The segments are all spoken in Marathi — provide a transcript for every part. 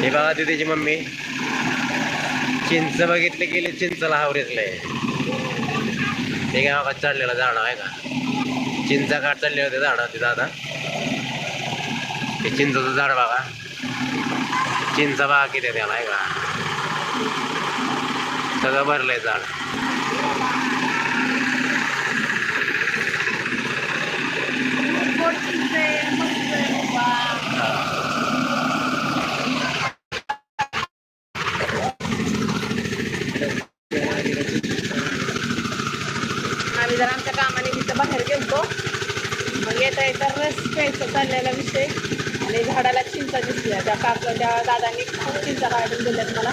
हे बघा तिथेची मम्मी. चिंच बघितले गेले चिंचला हावरेतले ते काय बघा चढलेलं झाड आहे का? चिंचा काठ चढले होते झाड होते दादा. ते चिंचाचं झाड बघा. चिंचा बघा किती त्याला आहे का? सगळं भरलंय झाड गोड चिंच आहे, मस्त आहे बाबा. आम्ही जर आमच्या कामाने तिथं बाहेर गेलतो. मग येता येता रस प्यायचा चाललेला विषय. आणि झाडाला चिंचा दिसल्या त्या काका त्या दादांनी खूप चिंचा काढून दिल्यात मला.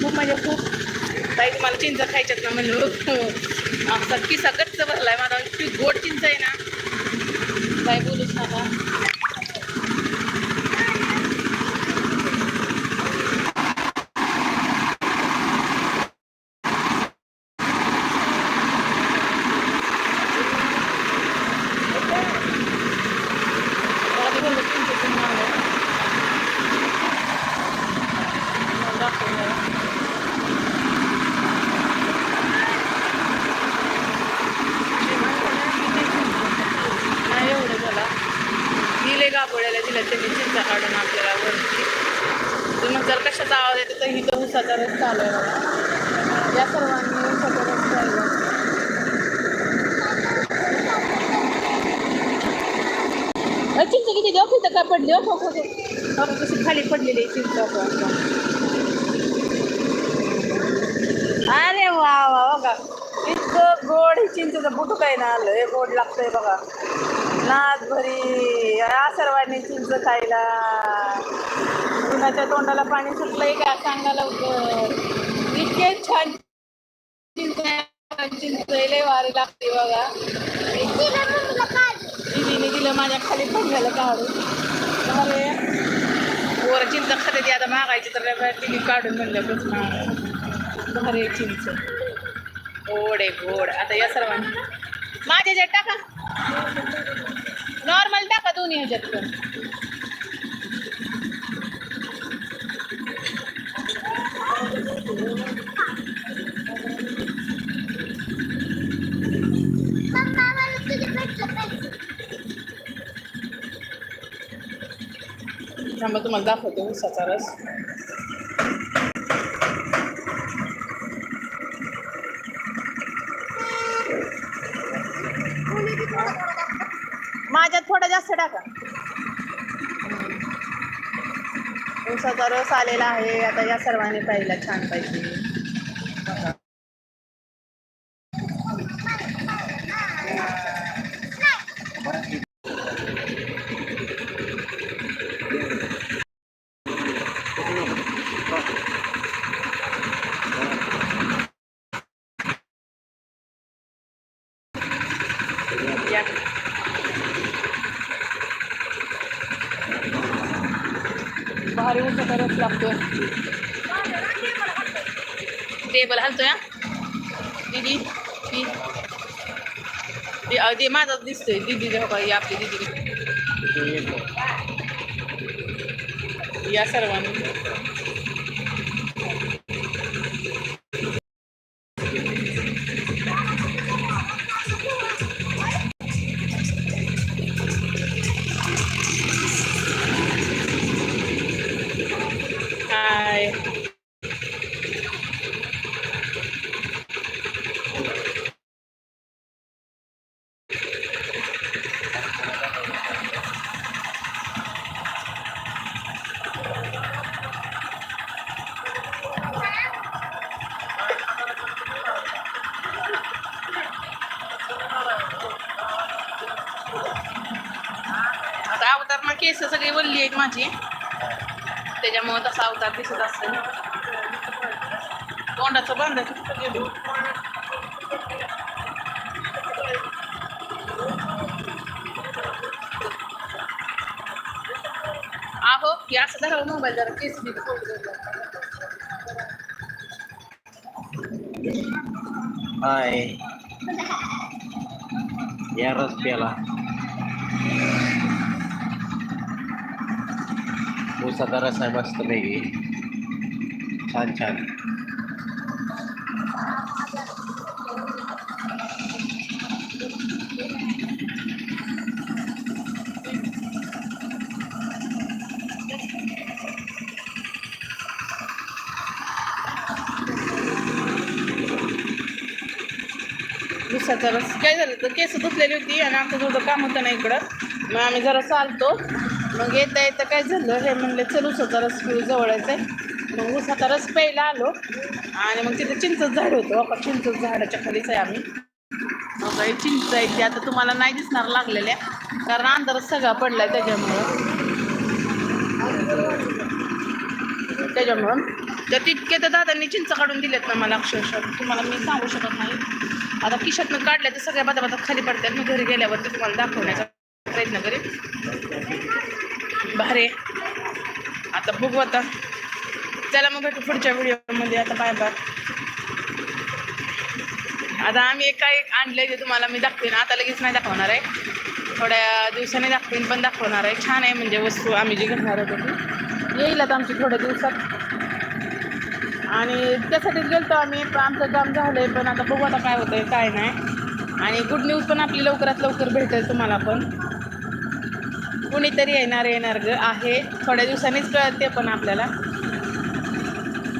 खूप म्हणजे खूप. ताई तुम्हाला चिंचा खायच्यात ना म्हणलं? आमचा किसा गच्च आहे माझा. इतकी गोड चिंचा आहे ना. काय बोलूच नका मला ते बोललं चिंचेचं नाव आहे. मला दाखवलं. नाही एवढं झाला दिले गापोळ्याला दिलं त्यांनी चिंचा काढून आपल्याला वरती. तुम्ही जर कशाचा आवाज येतो तर इथं उसाचा रस चालू आहे बघा. या सर्वांनी उसाचा रस चालू चिंच किती देऊ तिथं काय पडली? हो हो, हो, हो. कशी खाली पडलेली चिंच अरे वा वा बघा. इतकं गोड चिंचेचं बुटू काय ना आलं हे गोड लागतंय बघा. नाच भरी या सर्वांनी चिंच खायला. कुणाच्या तोंडाला पाणी सुटलंय का? सांगा लवकर. इतके छान चिंच चिंच लय वारी लागते बघा. दिदीने दिलं माझ्या खाली पडलेलं काढून. अरे. वर चिंच खाते ती आता मागायची तर दिदी काढून म्हणलं बस भारी चिंच. गोड आहे गोड. आता या सर्वांनी. माझ्या जे टाका. नॉर्मल टाका दोन्ही ह्याच्यात पण. थांबा तुम्हाला दाखवतो उसाचा रस. माझ्यात थोडा जास्त टाका. ऊसाचा रस आलेला आहे. आता या सर्वांनी पाहिला छान पाहिजे Yeah. भारी उसाचा करत लागतोय. टेबल हलतोय हा. दीदी ती. ते अगदी माझाच दिसतोय. दीदी बघा ही आपली दीदी या सर्वांनी. अवतार ना केस सगळी वल्ली आहेत माझी. त्याच्यामुळे तसा अवतार दिसत असेल. तोंडाचं बांधा आहो. की असं धरावं मोबाईल जरा केस बी हाय. या रस प्याला ऊसाचा रस आहे मस्त छान छान। उसाचा रस काय झालं? तर केस धुतलेली होती आणि आमचं थोडं काम होतं ना इकडं. मग आम्ही जरा चालतो. मग येता येता काय झालं? हे म्हणलं चल उसाचा रस पिऊ जवळच आहे. मग उसाचा रस प्यायला आलो आणि मग तिथे चिंचच झाड होतं. हो का चिंचच झाडाच्या खालीच आहे आम्ही. मग हे चिंच आहे ते आता तुम्हाला नाही दिसणार लागलेल्या कारण अंधारच सगळा पडलाय त्याच्यामुळं. त्याच्यामुळं. तर तितके तर दादांनी चिंच काढून दिलेत ना मला अक्षरशः. तुम्हाला मी सांगू शकत नाही. आता किशातनं काढल्या तर सगळ्या बाधा खाली पडतात. मी घरी गेल्यावरती तुम्हाला दाखवण्याचा प्रयत्न करेन. भारी. आता बघू आता. चला मग भेटू पुढच्या व्हिडिओमध्ये. आता बाय बाय आता आम्ही एक काय आणलंय ते तुम्हाला मी दाखवेन. आता लगेच नाही दाखवणार आहे. थोड्या दिवसांनी दाखवेन पण दाखवणार आहे. छान आहे म्हणजे वस्तू आम्ही जी घेणार होतो ती. येईल आता आमची थोड्या दिवसात. आणि त्यासाठीच गेलतो आम्ही. पण आमचं काम झालं आहे पण आता बघू आता काय होतं आहे काय नाही. आणि गुड न्यूज पण आपली लवकरात लवकर भेटेल तुम्हाला पण. कुणीतरी येणार येणार ग. आहे. थोड्या दिवसांनीच कळत ते पण आपल्याला.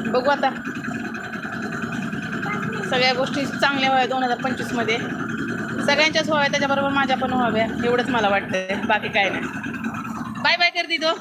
बघू आता. सगळ्या गोष्टी चांगल्या व्हाव्या दोन हजार पंचवीसमध्ये सगळ्यांच्याच व्हाव्या त्याच्याबरोबर माझ्या पण व्हाव्या. एवढंच मला वाटतं बाकी काय नाही. बाय बाय कर दिदो